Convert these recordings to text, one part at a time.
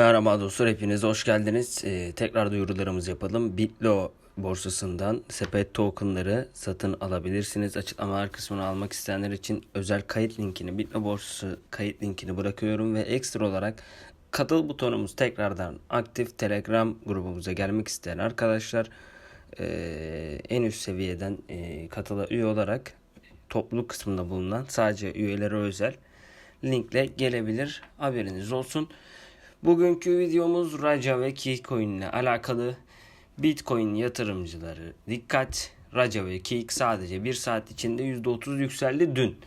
Merhaba dostlar hepiniz hoş geldiniz. Ee, tekrar duyurularımızı yapalım. Bitlo borsasından sepet tokenları satın alabilirsiniz. Açıklamalar kısmını almak isteyenler için özel kayıt linkini Bitlo borsası kayıt linkini bırakıyorum ve ekstra olarak katıl butonumuz tekrardan aktif Telegram grubumuza gelmek isteyen arkadaşlar e, en üst seviyeden e, katıla üye olarak topluluk kısmında bulunan sadece üyelere özel linkle gelebilir. Haberiniz olsun. Bugünkü videomuz Raja ve Keycoin ile alakalı. Bitcoin yatırımcıları dikkat. Raja ve Keyik sadece bir saat içinde %30 yükseldi dün.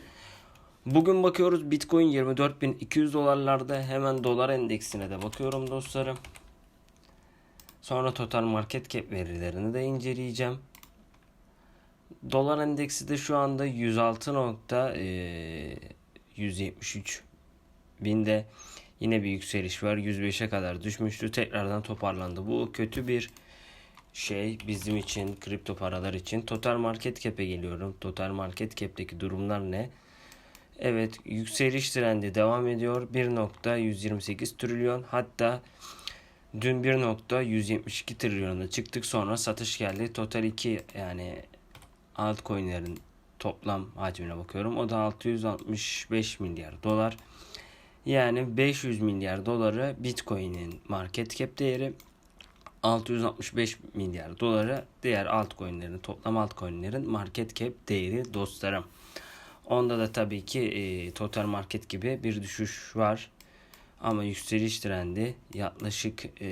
Bugün bakıyoruz Bitcoin 24.200 dolarlarda. Hemen dolar endeksine de bakıyorum dostlarım. Sonra total market cap verilerini de inceleyeceğim. Dolar endeksi de şu anda 106.173 binde. Yine bir yükseliş var. 105'e kadar düşmüştü. Tekrardan toparlandı. Bu kötü bir şey bizim için, kripto paralar için. Total market cap'e geliyorum. Total market cap'teki durumlar ne? Evet, yükseliş trendi devam ediyor. 1.128 trilyon. Hatta dün 1.172 trilyona çıktık. Sonra satış geldi. Total 2 yani altcoin'lerin toplam hacmine bakıyorum. O da 665 milyar dolar. Yani 500 milyar doları Bitcoin'in market cap değeri 665 milyar doları diğer altcoin'lerin toplam altcoin'lerin market cap değeri dostlarım. Onda da tabii ki e, total market gibi bir düşüş var. Ama yükseliş trendi yaklaşık e,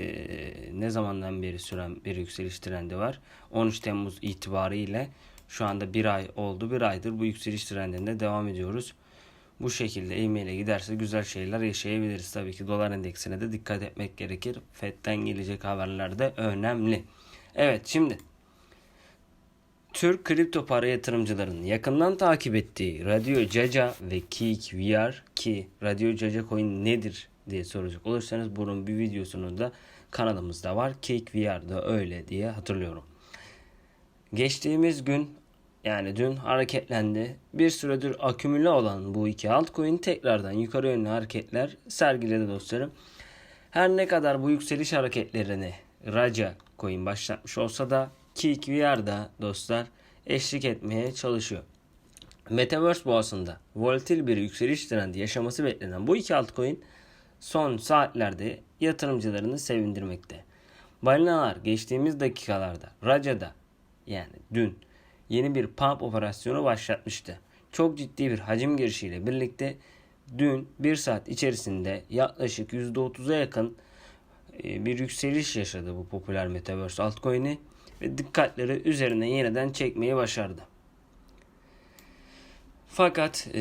ne zamandan beri süren bir yükseliş trendi var. 13 Temmuz itibariyle şu anda bir ay oldu. Bir aydır bu yükseliş trendinde devam ediyoruz. Bu şekilde e-mail'e giderse güzel şeyler yaşayabiliriz. Tabii ki dolar endeksine de dikkat etmek gerekir. FED'den gelecek haberler de önemli. Evet şimdi Türk kripto para yatırımcılarının yakından takip ettiği Radyo Caca ve Kik VR ki Radyo Caca coin nedir diye soracak olursanız bunun bir videosunu da kanalımızda var. Kik VR'da öyle diye hatırlıyorum. Geçtiğimiz gün yani dün hareketlendi. Bir süredir akümüle olan bu iki altcoin tekrardan yukarı yönlü hareketler sergiledi dostlarım. Her ne kadar bu yükseliş hareketlerini Raja coin başlatmış olsa da Kik VR'da dostlar eşlik etmeye çalışıyor. Metaverse boğasında volatil bir yükseliş trendi yaşaması beklenen bu iki altcoin son saatlerde yatırımcılarını sevindirmekte. Balinalar geçtiğimiz dakikalarda Raja'da yani dün yeni bir pump operasyonu başlatmıştı. Çok ciddi bir hacim girişiyle birlikte dün bir saat içerisinde yaklaşık %30'a yakın e, bir yükseliş yaşadı bu popüler Metaverse altcoin'i ve dikkatleri üzerine yeniden çekmeyi başardı. Fakat e,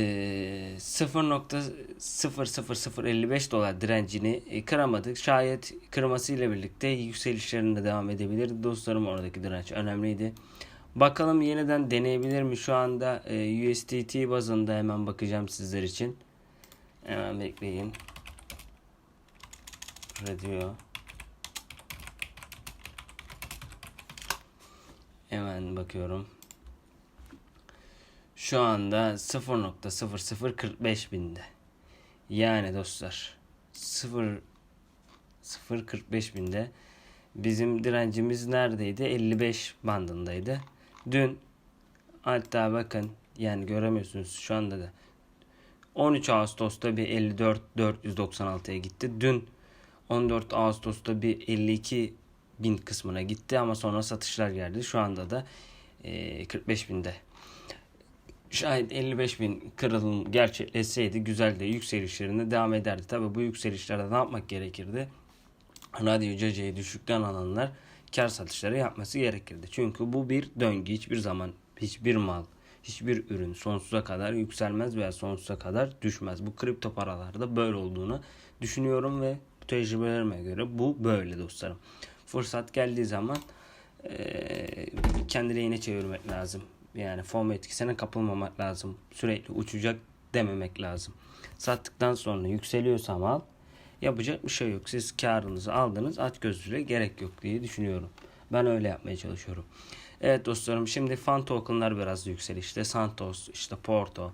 0.00055 dolar direncini e, kıramadık. Şayet kırmasıyla birlikte yükselişlerinde devam edebilirdi. Dostlarım oradaki direnç önemliydi. Bakalım yeniden deneyebilir mi? Şu anda e, USDT bazında hemen bakacağım sizler için. Hemen bekleyin. Radio. Hemen bakıyorum. Şu anda 0.0045 binde. Yani dostlar 0 0.45 binde. Bizim direncimiz neredeydi? 55 bandındaydı. Dün hatta bakın yani göremiyorsunuz şu anda da 13 Ağustos'ta bir 54 496'ya gitti. Dün 14 Ağustos'ta bir 52 bin kısmına gitti ama sonra satışlar geldi. Şu anda da e, 45 binde. Şayet 55 bin kırılım gerçekleşseydi güzel de yükselişlerine devam ederdi. Tabi bu yükselişlerde ne yapmak gerekirdi? Radyo Cece'yi düşükten alanlar kar satışları yapması gerekirdi. Çünkü bu bir döngü. Hiçbir zaman hiçbir mal, hiçbir ürün sonsuza kadar yükselmez veya sonsuza kadar düşmez. Bu kripto paralarda böyle olduğunu düşünüyorum ve tecrübelerime göre bu böyle dostlarım. Fırsat geldiği zaman e, kendi lehine çevirmek lazım. Yani form etkisine kapılmamak lazım. Sürekli uçacak dememek lazım. Sattıktan sonra yükseliyorsa mal yapacak bir şey yok. Siz karınızı aldınız aç gözlüğe gerek yok diye düşünüyorum. Ben öyle yapmaya çalışıyorum. Evet dostlarım şimdi fan tokenlar biraz yükselişte. Santos, işte Porto.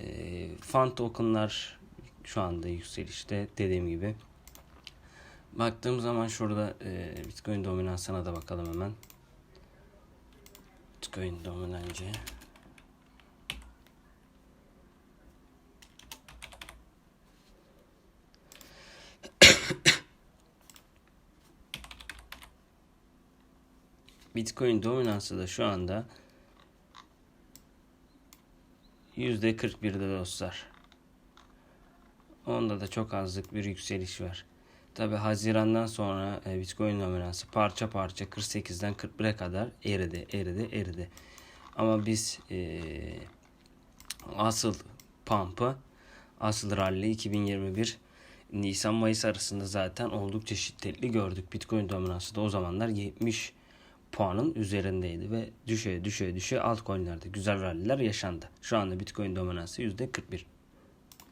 E, fan tokenlar şu anda yükselişte dediğim gibi. Baktığım zaman şurada e, Bitcoin dominansına da bakalım hemen. Bitcoin dominancı. Bitcoin dominansı da şu anda %41'de dostlar. Onda da çok azlık bir yükseliş var. Tabi Haziran'dan sonra e, Bitcoin dominansı parça parça 48'den 41'e kadar eridi, eridi, eridi. Ama biz e, asıl pump'ı, asıl rally 2021 Nisan-Mayıs arasında zaten oldukça şiddetli gördük. Bitcoin dominansı da o zamanlar 70 puanın üzerindeydi ve düşe düşe düşe altcoin'lerde güzel rally'ler yaşandı. Şu anda Bitcoin dominansı %41.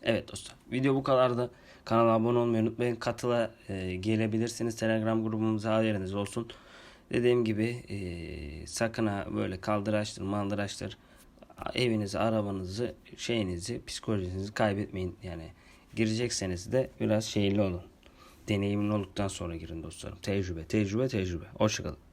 Evet dostlar video bu kadardı. Kanala abone olmayı unutmayın. Katıla e, gelebilirsiniz. Telegram grubumuza haberiniz olsun. Dediğim gibi e, sakın ha böyle kaldıraçtır maldıraçtır evinizi arabanızı şeyinizi psikolojinizi kaybetmeyin. Yani girecekseniz de biraz şeyli olun. Deneyimli olduktan sonra girin dostlarım. Tecrübe tecrübe tecrübe. Hoşçakalın.